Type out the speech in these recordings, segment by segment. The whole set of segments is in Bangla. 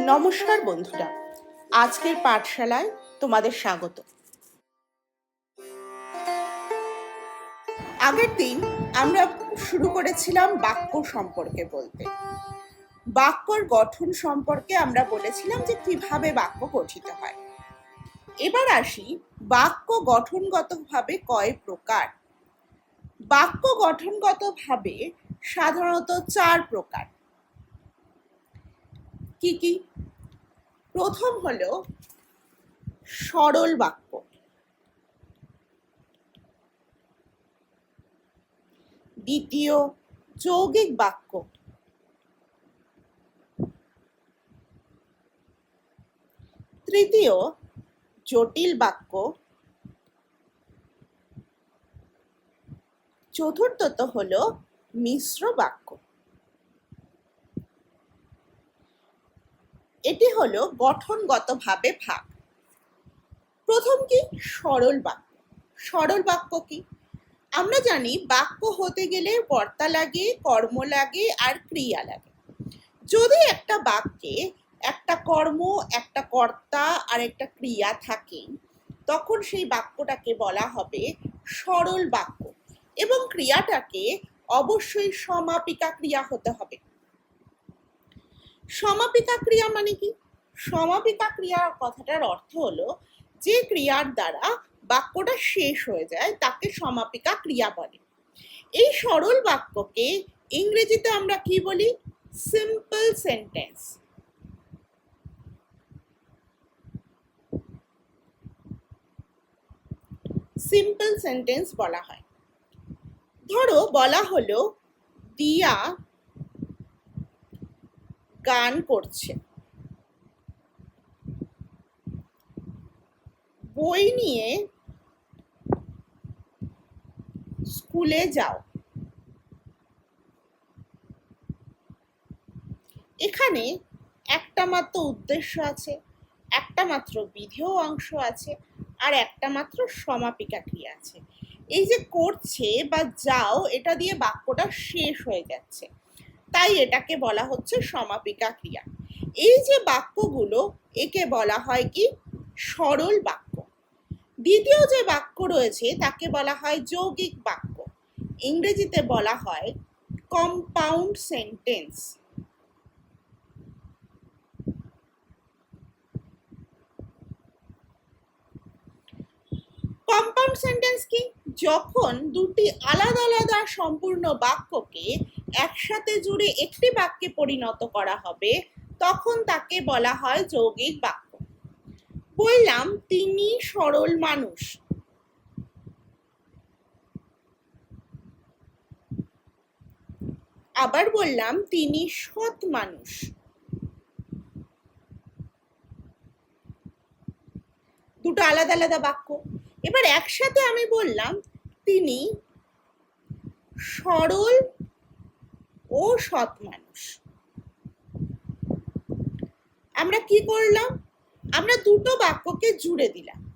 নমস্কার বন্ধুরা, আজকের পাঠশালায় তোমাদের স্বাগত। আগের দিন আমরা শুরু করেছিলাম বাক্য সম্পর্কে বলতে। বাক্যর গঠন সম্পর্কে আমরা বলেছিলাম যে কীভাবে বাক্য গঠিত হয়। এবার আসি বাক্য গঠনগতভাবে কয় প্রকার? বাক্য গঠনগতভাবে সাধারণত চার প্রকার। কি কি? প্রথম হলো সরল বাক্য। দ্বিতীয় যৌগিক বাক্য। তৃতীয় জটিল বাক্য। চতুর্থত হলো মিশ্র বাক্য। এটি হলো গঠনগতভাবে ভাগ। প্রথম কি? সরল বাক্য। সরল বাক্য কি? আমরা জানি বাক্য হতে গেলে কর্তা লাগে, কর্ম লাগে আর ক্রিয়া লাগে। যদি একটা বাক্যে একটা কর্ম, একটা কর্তা আর একটা ক্রিয়া থাকে, তখন সেই বাক্যটাকে বলা হবে সরল বাক্য। এবং ক্রিয়াটাকে অবশ্যই সমাপিকা ক্রিয়া হতে হবে। সমাপিকা ক্রিয়া মানে কি? সমাপিকা ক্রিয়া কথাটার অর্থ হলো, যে ক্রিয়ার দ্বারা বাক্যটা শেষ হয়ে যায়, তাকে সমাপিকা ক্রিয়া বলে। এই সরল বাক্যকে ইংরেজিতে আমরা কি বলি? সিম্পল সেন্টেন্স সিম্পল সেন্টেন্স বলা হয়। ধরো বলা হলো দিয়া গান করছে। বই নিয়ে স্কুলে যাও। এখানে একটা মাত্র উদ্দেশ্য আছে, একটা মাত্র বিধেয় অংশ আছে, আর একটা মাত্র সমাপিকা ক্রিয়া আছে। এই যে করছে বা যাও, এটা দিয়ে বাক্যটা শেষ হয়ে যাচ্ছে তাই এটাকে বলা হচ্ছে সমাপিকা ক্রিয়া। এই যে বাক্যগুলো, একে বলা হয় কি? সরল বাক্য। দ্বিতীয় যে বাক্য রয়েছে, তাকে বলা হয় যৌগিক বাক্য। ইংরেজিতে বলা হয় কম্পাউন্ড সেন্টেন্স কম্পাউন্ড সেন্টেন্স কি? যখন দুটি আলাদা আলাদা সম্পূর্ণ বাক্যকে একসাথে জুড়ে একটি বাক্যে পরিণত করা হবে, তখন তাকে বলা হয় যৌগিক বাক্য। বললাম, তিনি সরল মানুষ। আবার বললাম, তিনি সৎ মানুষ। দুটো আলাদা আলাদা বাক্য। এবার একসাথে আমি বললাম, তিনি সরল ও সৎ মানুষ। আমরা কি করলাম? আমরা দুটো বাক্যকে জুড়ে দিলাম।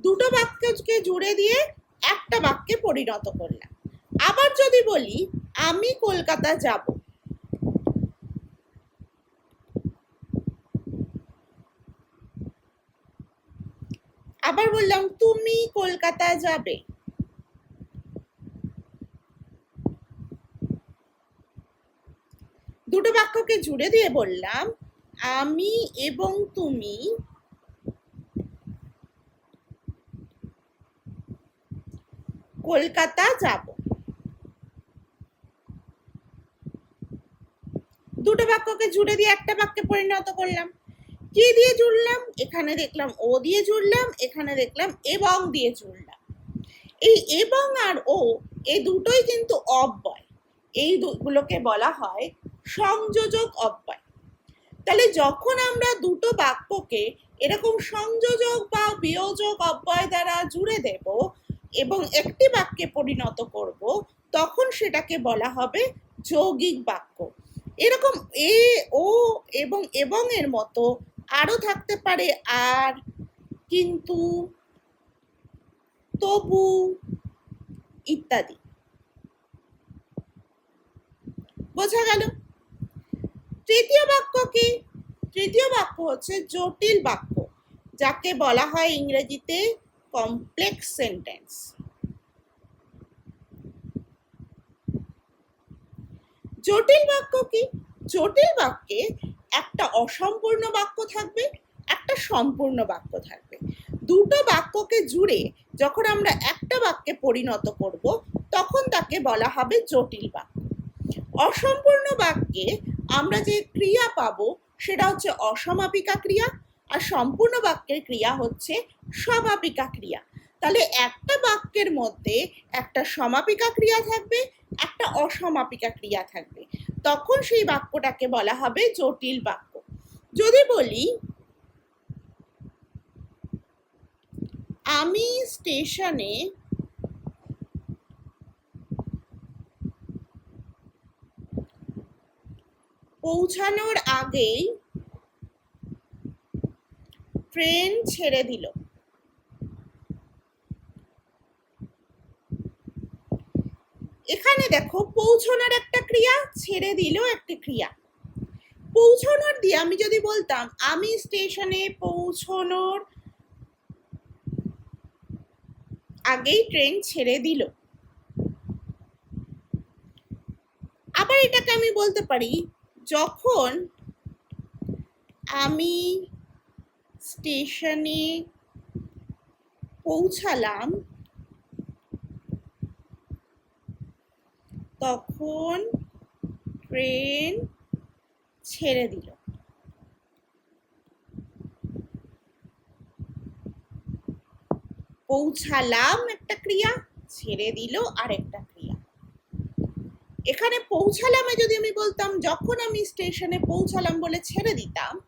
দুটো বাক্যকে জুড়ে দিয়ে একটা বাক্যে পরিণত করলাম। আবার যদি বলি, আমি কলকাতা যাব। আবার বললাম, তুমি কলকাতা যাবে? দুটো বাক্যকে জুড়ে দিয়ে বললাম, আমি এবং তুমি কলকাতা যাব। দুটো বাক্যকে জুড়ে দিয়ে একটা বাক্যে পরিণত করলাম। কি দিয়ে জুড়লাম? এখানে দেখলাম ও দিয়ে জুড়লাম, এখানে দেখলাম এবং দিয়ে জুড়লাম। এই এবং আর ও এই দুটোই কিন্তু অব্যয়। এই দুগুলোকে বলা হয় সংযোজক অব্যয়। তাহলে যখন আমরা দুটো বাক্যকে এরকম সংযোজক বা বিয়োজক অব্যয় দ্বারা জুড়ে দেব এবং একটি বাক্যে পরিণত করব, তখন সেটাকে বলা হবে যৌগিক বাক্য। এরকম এ, ও এবং এবং এর মতো আরও থাকতে পারে আর কিন্তু তবু ইত্যাদি। বোঝা গেল? তৃতীয় বাক্য কি? তৃতীয় বাক্য হচ্ছে জটিল বাক্য, যাকে বলা হয় ইংরেজিতে কমপ্লেক্স সেন্টেন্স জটিল বাক্য কি? জটিল বাক্যে একটা অসম্পূর্ণ বাক্য থাকবে, একটা সম্পূর্ণ বাক্য থাকবে। দুটো বাক্যকে জুড়ে যখন আমরা একটা বাক্যে পরিণত করব, তখন তাকে বলা হবে জটিল বাক্য। অসম্পূর্ণ বাক্যে আমরা যে ক্রিয়া পাবো, সেটা হচ্ছে অসমাপিকা ক্রিয়া, আর সম্পূর্ণ বাক্যের ক্রিয়া হচ্ছে সমাপিকা ক্রিয়া। তাহলে একটা বাক্যের মধ্যে একটা সমাপিকা ক্রিয়া থাকবে, একটা অসমাপিকা ক্রিয়া থাকবে। তখন সেই বাক্যটাকে বলা হবে জটিল বাক্য। যদি বলি, আমি স্টেশনে পৌঁছানোর আগেই ট্রেন ছেড়ে দিল এখানে দেখো, পৌঁছানোর একটা ক্রিয়া ছেড়ে দিল একটা ক্রিয়া। পৌঁছানোর দিয়ে আমি যদি বলতাম, আমি স্টেশনে পৌঁছানোর আগেই ট্রেন ছেড়ে দিল। আবার এটাকে আমি বলতে পারি, যখন আমি স্টেশনে পৌঁছালাম তখন ট্রেন ছেড়ে দিল। পৌঁছালাম একটা ক্রিয়া, ছেড়ে দিল আরেকটা ক্রিয়া। এখানে পৌঁছালামে যদি আমি বলতাম, যখন আমি স্টেশনে পৌঁছালাম বলে ছেড়ে দিতাম,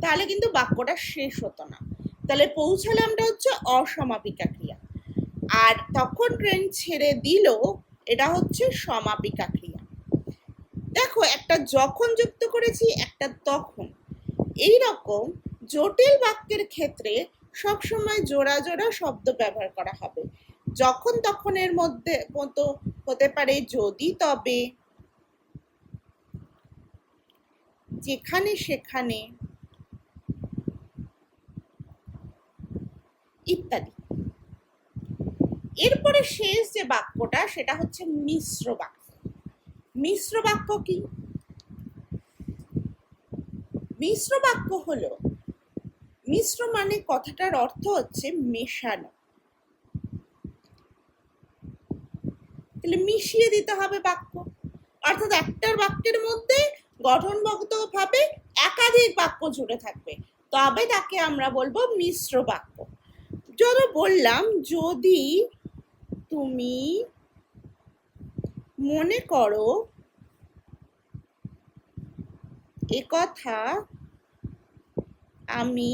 তাহলে কিন্তু বাক্যটা শেষ হতো না। তাহলে পৌঁছালামটা হচ্ছে অসমাপিকা ক্রিয়া। আর তখন ট্রেন ছেড়ে দিল এটা হচ্ছে সমাপিকা ক্রিয়া। দেখো, একটা যখন যুক্ত করেছি, একটা তখন। এই রকম জটিল বাক্যের ক্ষেত্রে সবসময় জোড়া জোড়া শব্দ ব্যবহার করা হবে। যখন তখনের মধ্যে মতো হতে পারে যদি, তবে। যেখানে সেখানে। ইত্যাদি। এরপরে শেষ যে বাক্যটা, সেটা হচ্ছে মিশ্র বাক্য। মিশ্র বাক্য কি? মিশ্র বাক্য হলো, মিশ্র মানে কথাটার অর্থ হচ্ছে মেশানো। তাহলে মিশিয়ে দিতে হবে বাক্য। অর্থাৎ একটার বাক্যের মধ্যে গঠনগত ভাবে একাধিক বাক্য জুড়ে থাকবে। তবে তাকে আমরা বলব মিশ্র বাক্য। যদি বললাম, যদি তুমি মনে করো কথা আমি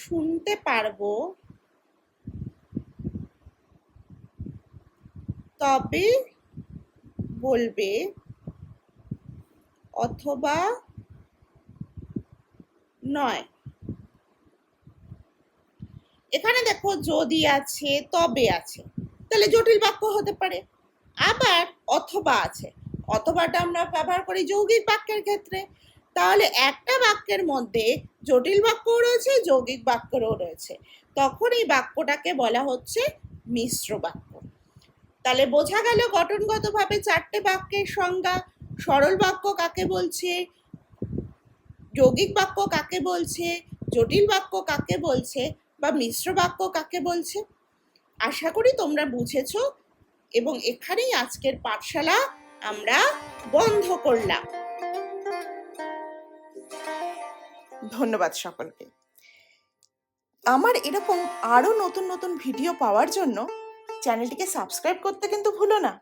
শুনতে পারব। তবে বলবে অথবা নয়। এখানে দেখো যদি আছে, তবে আছে। তাহলে জটিল বাক্য হতে পারে। আবার অথবা আছে। অথবাটা আমরা ব্যবহার করি যৌগিক বাক্যের ক্ষেত্রে। তাহলে একটা বাক্যের মধ্যে জটিল বাক্যও রয়েছে, যৌগিক বাক্যও রয়েছে। তখন এই বাক্যটাকে বলা হচ্ছে মিশ্র বাক্য। তাহলে বোঝা গেল গঠনগতভাবে চারটে বাক্যের সংজ্ঞা। সরল বাক্য কাকে বলছে? যৌগিক বাক্য কাকে বলছে? জটিল বাক্য কাকে বলছে? বা মিশ্র বাক্য কাকে বলছে? আশা করি তোমরা বুঝেছ এবং এখানেই আজকের পাঠশালা আমরা বন্ধ করলাম। ধন্যবাদ সকলকে। আমার এরকম আরও নতুন নতুন ভিডিও পাওয়ার জন্য চ্যানেলটিকে সাবস্ক্রাইব করতে কিন্তু ভুলো না।